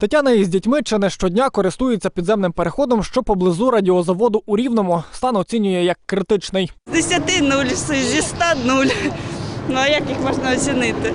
Тетяна із дітьми чи не щодня користується підземним переходом, що поблизу радіозаводу у Рівному. Стан оцінює як критичний. З 10 нуль, зі 100 нуль. Ну а як їх можна оцінити?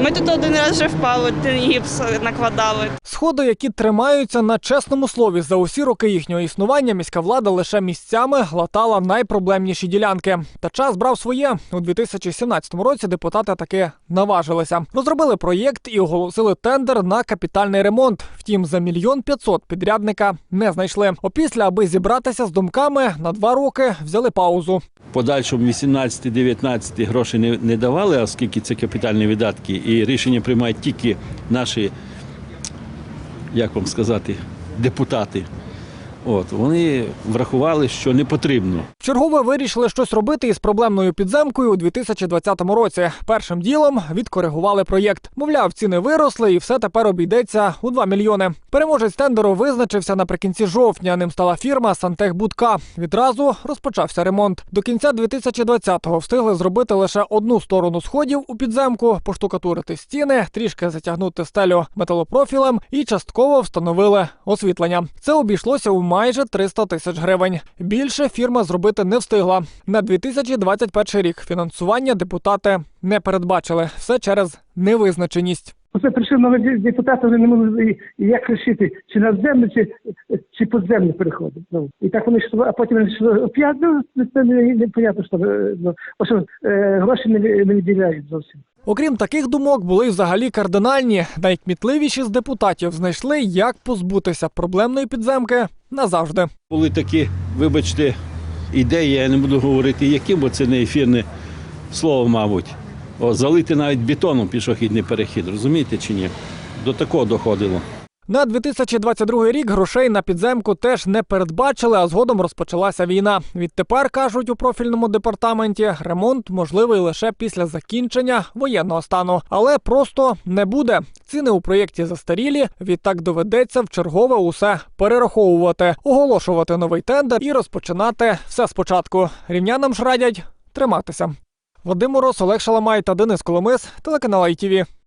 Ми тут один раз вже впали, гіпс накладали. Сходи, які тримаються на чесному слові, за усі роки їхнього існування міська влада лише місцями глатала найпроблемніші ділянки. Та час брав своє. У 2017 році депутати таки наважилися. Розробили проєкт і оголосили тендер на капітальний ремонт. Втім, за мільйон п'ятсот підрядника не знайшли. Опісля, аби зібратися з думками, на два роки взяли паузу. подальшому 18-19 грошей не, не давали, оскільки це капітальні видатки, і рішення приймають тільки наші, як вам сказати, депутати. От, вони врахували, що не потрібно. Чергове вирішили щось робити із проблемною підземкою у 2020 році. Першим ділом відкоригували проєкт. Мовляв, ціни виросли, і все тепер обійдеться у 2 мільйони. Переможець тендеру визначився наприкінці жовтня. Ним стала фірма Сантехбудка. Відразу розпочався ремонт. До кінця 2020-го встигли зробити лише одну сторону сходів у підземку, поштукатурити стіни, трішки затягнути стелю металопрофілем і частково встановили освітлення. Це обійшлося у майже 300 тисяч гривень. Більше фірма зробити не встигла. На 2021 рік фінансування депутати не передбачили. Все через невизначеність. Оце прийшли нові депутати, вони не могли як рішити, чи надземні, чи, чи подземні переходи. Ну, і так вони йшли, а потім опять, ну, це не, не понятно, що, е, ну, що е, гроші не, не виділяють зовсім. Окрім таких думок, були взагалі кардинальні. Найкмітливіші з депутатів знайшли, як позбутися проблемної підземки назавжди. Були такі, вибачте, ідеї, я не буду говорити, які, бо це не ефірне слово, мабуть. О, залити навіть бетоном пішохідний перехід, розумієте чи ні? До такого доходило. На 2022 рік грошей на підземку теж не передбачили, а згодом розпочалася війна. Відтепер кажуть у профільному департаменті, ремонт можливий лише після закінчення воєнного стану, але просто не буде. Ціни у проєкті застарілі. Відтак доведеться в чергове усе перераховувати, оголошувати новий тендер і розпочинати все спочатку. Рівнянам ж радять триматися. Вадим Мороз, Олег Шаламай та Денис Коломис, телеканал ITV.